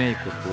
ವಿನಯ್ ಕುಪ್ಪು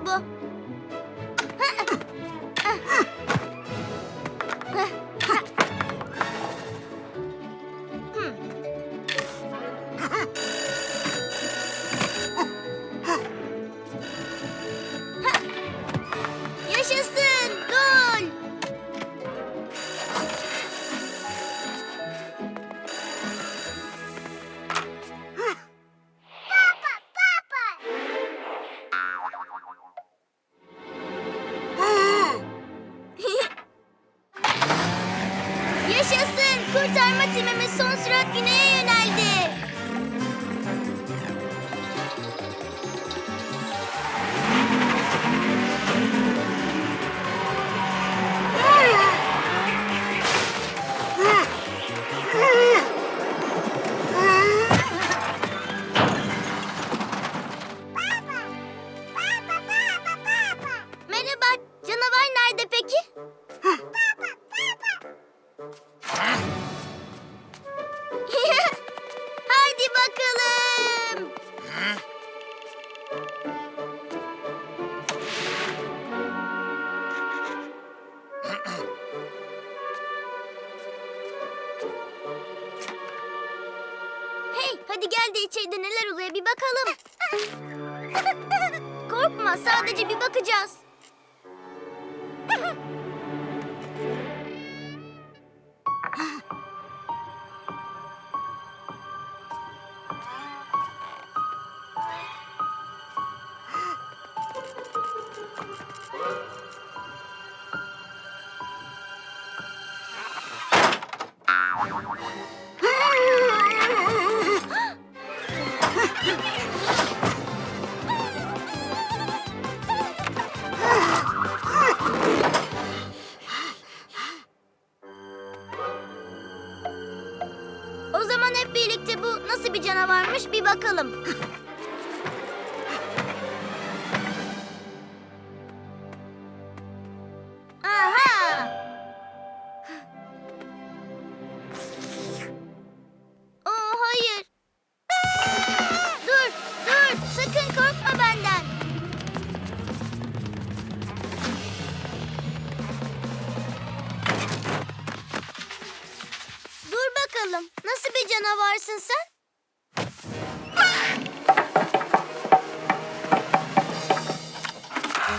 不？Bakalım. Hey, hadi gel de içeride neler oluyor bir bakalım. Korkma, sadece bir bakacağız. O zaman hep birlikte bu nasıl bir canavarmış bir bakalım. Nasıl bir canavarsın sen?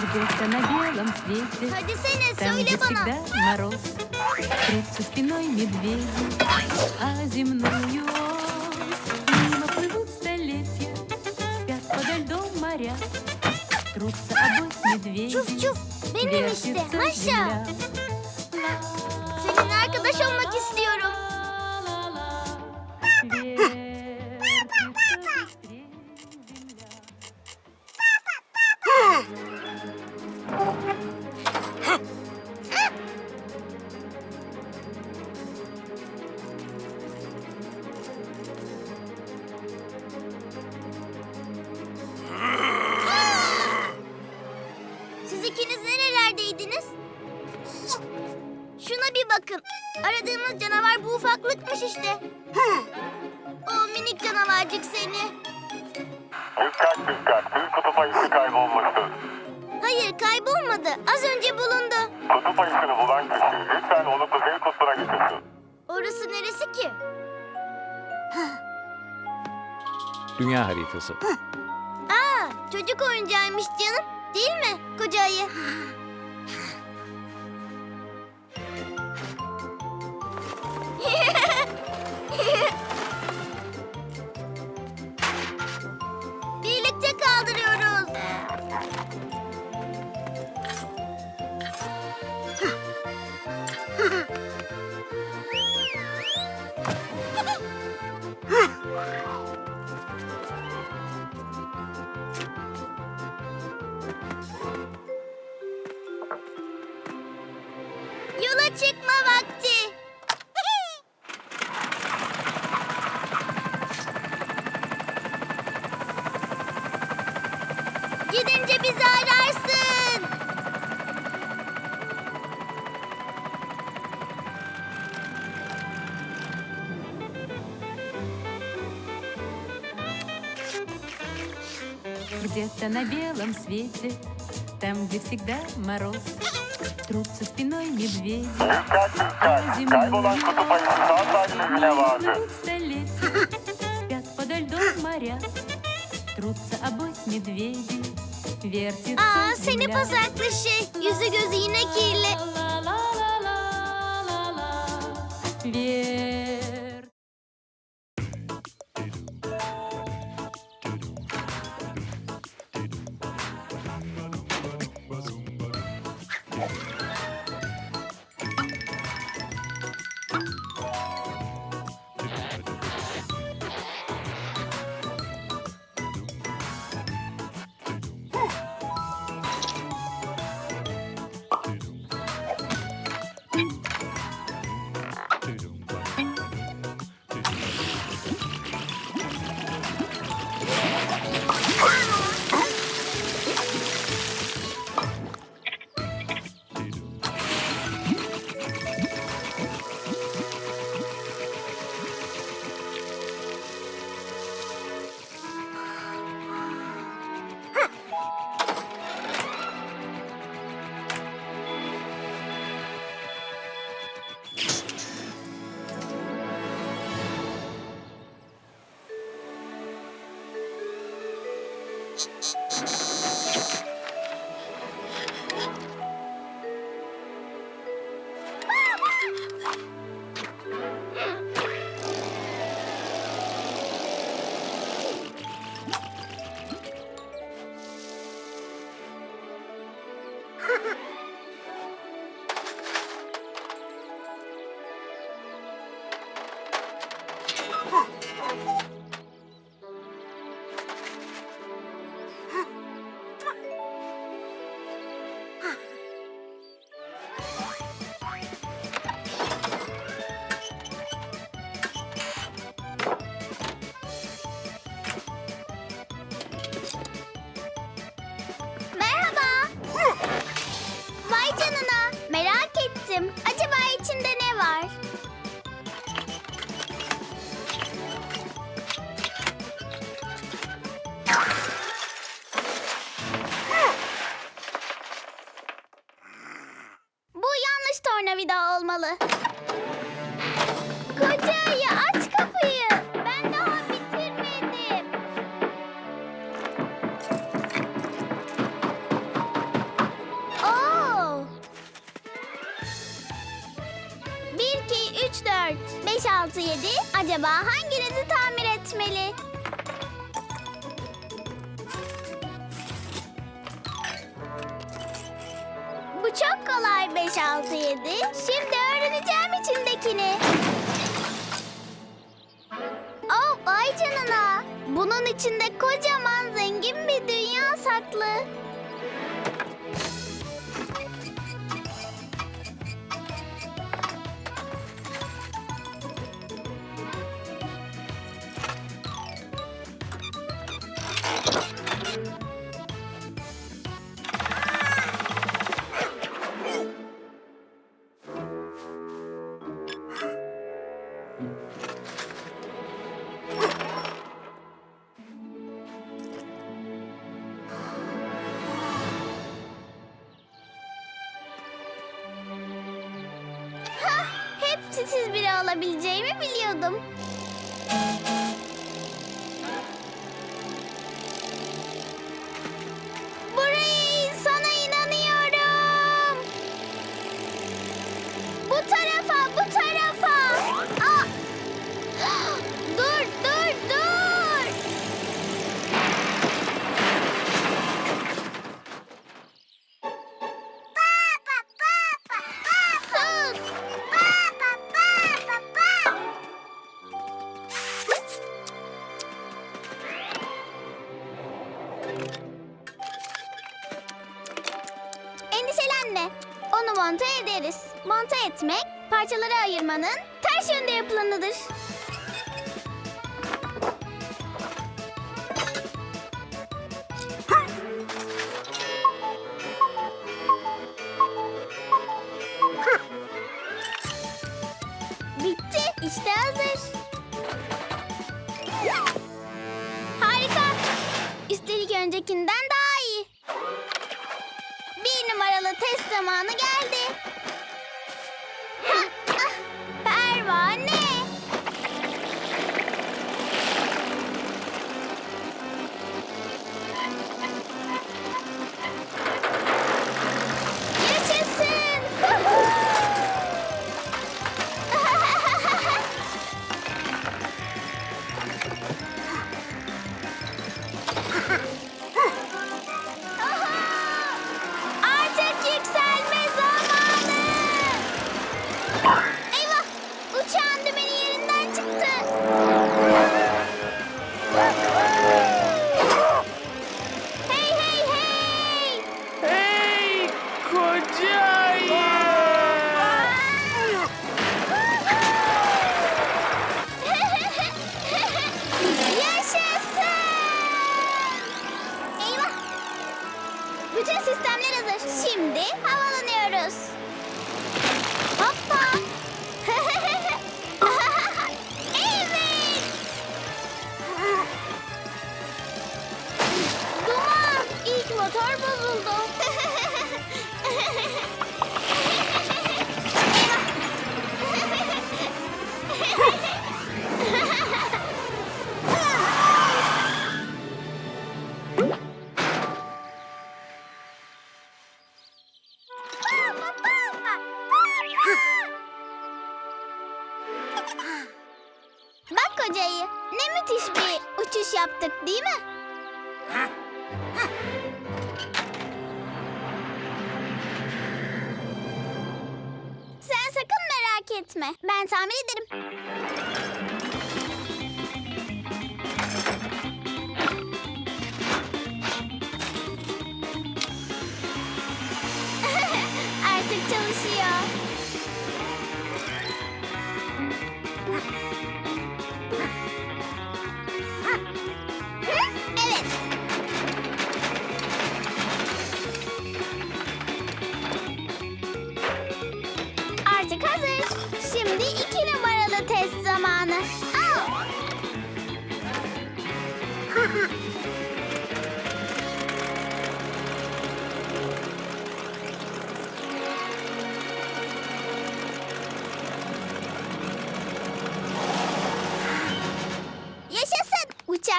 Где-то на белом свете, Hadi sene там, söyle где bana. всегда мороз, Трутся спиной медведи, а земную ось Мимо плывут столетия, спят подо льдом моря, Трутся обоих медведей, Çuf çuf. Benim işte. вертится Maşa. земля. Seninle arkadaş olmak istiyorum. Bakın. Aradığımız canavar bu ufaklıkmış işte. O minik canavarcık seni. Dikkat dikkat. Büyük kutup ayısı kaybolmuştur. Hayır kaybolmadı. Az önce bulundu. Kutup ayısını bulan kişi lütfen onu kuzey kutbuna götürsün. Orası neresi ki? Dünya haritası. Aa, çocuk oyuncağıymış canım. Değil mi koca ayı? Где-то на белом свете, там, где всегда мороз, Трутся спиной медведи, Dikkat dikkat. Kaybolan kutup ayısı sağ salim izine vardı. плывут столетия, Спят подо льдом моря, Трутся обось медведи, Вертится Aa seni земля. pasaklı şey. Yüzü gözü yine kirli. do. Koca aç kapıyı. Ben daha bitirmedim. Oo. 1, 2, 3, 4, 5, 6, 7. Acaba hanginizi tamir etmeli? Bu çok kolay 5, 6, 7. Şimdi Bunun içinde kocaman zengin bir dünya saklı. Olabileceğimi biliyordum. Endişelenme. Onu monte ederiz. Monte etmek, parçalara ayırmanın ters yönde yapılanıdır. Öncekinden daha iyi. Bir numaralı test zamanı geldi. Etme. Ben tamir ederim.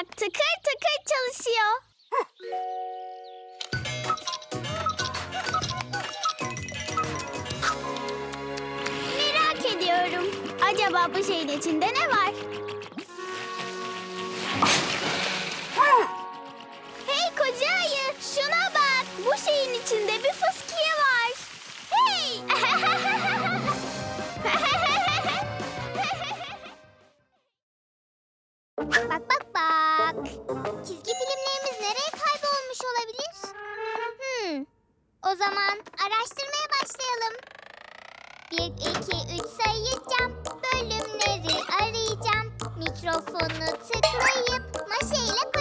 Uçak tıkır tıkır çalışıyor. Merak ediyorum. Acaba bu şeyin içinde ne var? Bak bak bak. Çizgi filmlerimiz nereye kaybolmuş olabilir? Hmm. O zaman araştırmaya başlayalım. Bir, iki, üç sayacağım. Bölümleri arayacağım. Mikrofonu tıklayıp maşeyle koyacağım.